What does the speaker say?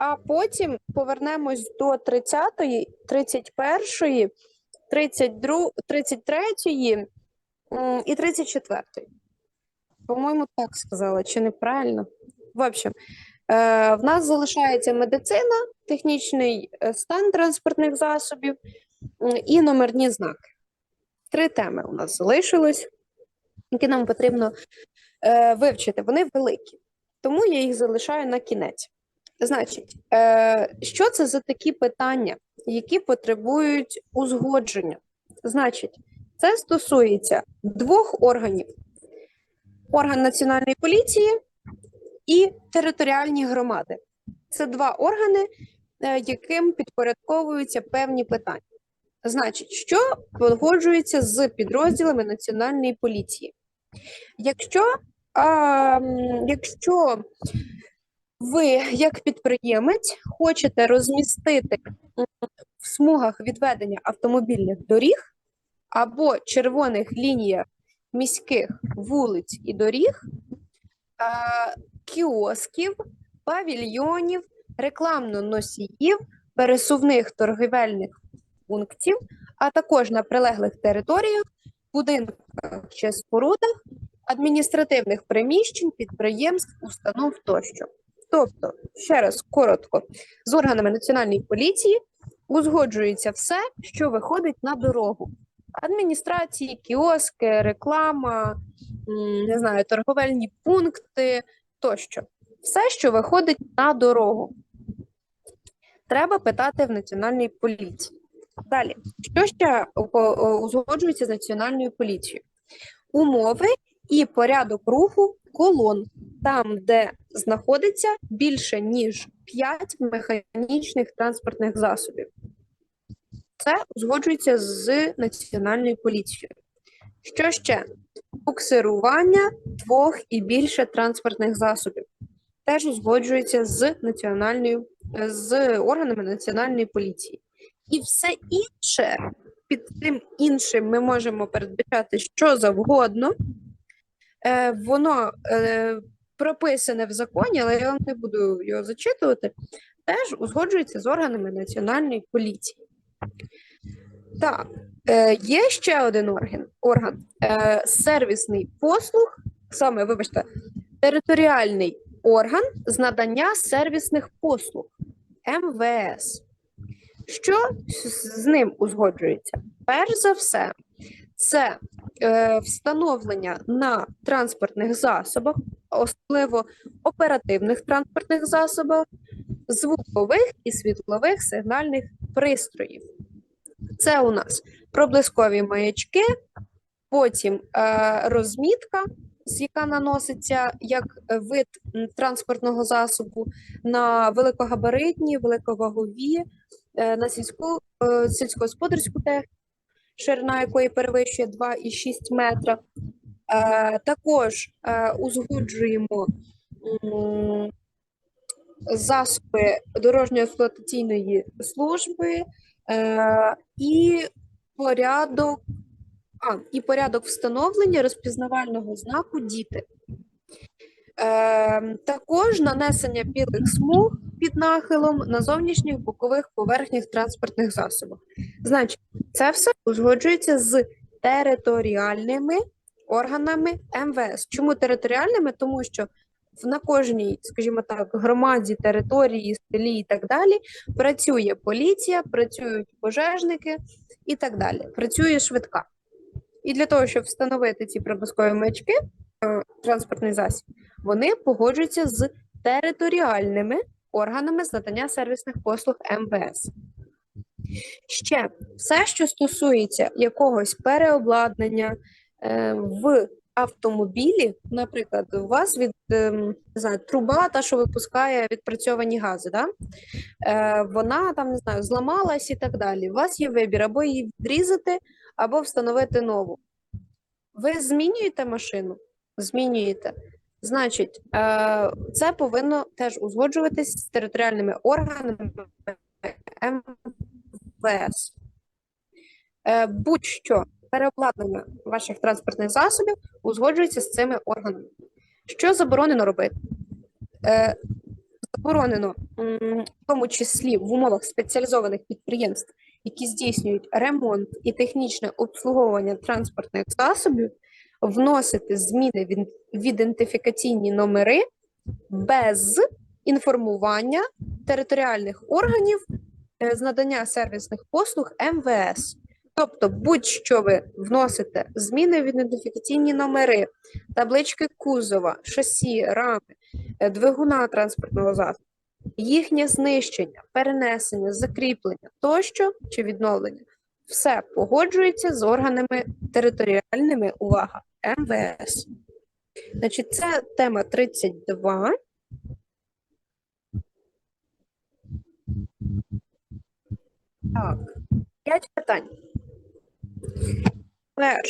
а потім повернемось до 30-ї, 31-ї, 32, 33-ї і 34-ї. По-моєму, так сказала, чи неправильно? В общем, е, в нас залишається медицина, технічний е, стан транспортних засобів і номерні знаки. Три теми у нас залишилось, які нам потрібно е, вивчити. Вони великі, тому я їх залишаю на кінець. Значить, е, що це за такі питання, які потребують узгодження? Значить, це стосується двох органів: орган національної поліції і територіальні громади. Це два органи, е, яким підпорядковуються певні питання. Значить, що погоджується з підрозділами національної поліції? Якщо, а, якщо ви, як підприємець, хочете розмістити в смугах відведення автомобільних доріг або червоних лініях міських вулиць і доріг, кіосків, павільйонів, рекламно-носіїв, пересувних торгівельних пунктів, а також на прилеглих територіях, будинках чи спорудах, адміністративних приміщень, підприємств, установ тощо. Тобто, ще раз коротко, з органами національної поліції узгоджується все, що виходить на дорогу. Адміністрації, кіоски, реклама, не знаю, торговельні пункти тощо. Все, що виходить на дорогу. Треба питати в національній поліції. Далі, що ще узгоджується з національною поліцією? Умови і порядок руху колон, там, де знаходиться більше ніж 5 механічних транспортних засобів. Це узгоджується з національною поліцією. Що ще? Буксирування двох і більше транспортних засобів. Теж узгоджується з національною з органами національної поліції. І все інше під цим іншим ми можемо передбачати що завгодно. Е, воно е, прописане в законі, але я вам не буду його зачитувати. Теж узгоджується з органами національної поліції. Так, е, є ще один орган, орган е, сервісний послуг, саме, вибачте, територіальний орган з надання сервісних послуг МВС. Що з з ним узгоджується? Перш за все, це е, встановлення на транспортних засобах, особливо оперативних транспортних засобах, звукових і світлових сигнальних пристроїв. Це у нас проблискові маячки, потім е, розмітка, яка наноситься як вид транспортного засобу на великогабаритні, великовагові, е, на сільську, е, сільськогосподарську техніку, ширина якої перевищує 2,6 метра. Е, також е, узгоджуємо засоби дорожньо-експлуатаційної служби е, і порядок, а, і порядок встановлення розпізнавального знаку діти. Також нанесення білих смуг під нахилом на зовнішніх бокових поверхнях транспортних засобів. Значить, це все узгоджується з територіальними органами МВС. Чому територіальними? Тому що на кожній, скажімо так, громаді, території, селі і так далі працює поліція, працюють пожежники і так далі. Працює швидка. І для того, щоб встановити ці проблискові маячки, е, транспортний засіб, вони погоджуються з територіальними органами з надання сервісних послуг МВС. Ще все, що стосується якогось переобладнання в автомобілі, наприклад, у вас від ем, не знаю, труба, та, що випускає відпрацьовані гази, да? е, вона там не знаю, зламалась і так далі. У вас є вибір або її відрізати, або встановити нову. Ви змінюєте машину? Змінюєте. Значить, е, це повинно теж узгоджуватись з територіальними органами МВС. Е, Будь-що переобладнання ваших транспортних засобів узгоджується з цими органами. Що заборонено робити? Е, заборонено, в тому числі в умовах спеціалізованих підприємств, які здійснюють ремонт і технічне обслуговування транспортних засобів, вносити зміни в ідентифікаційні номери без інформування територіальних органів е, з надання сервісних послуг МВС. Тобто, будь-що ви вносите зміни в ідентифікаційні номери, таблички кузова, шасі, рами, е, двигуна транспортного засобу, їхнє знищення, перенесення, закріплення тощо чи відновлення, все погоджується з органами територіальними, увага, МВС. Значить, це тема 32. Так, п'ять питань. Well,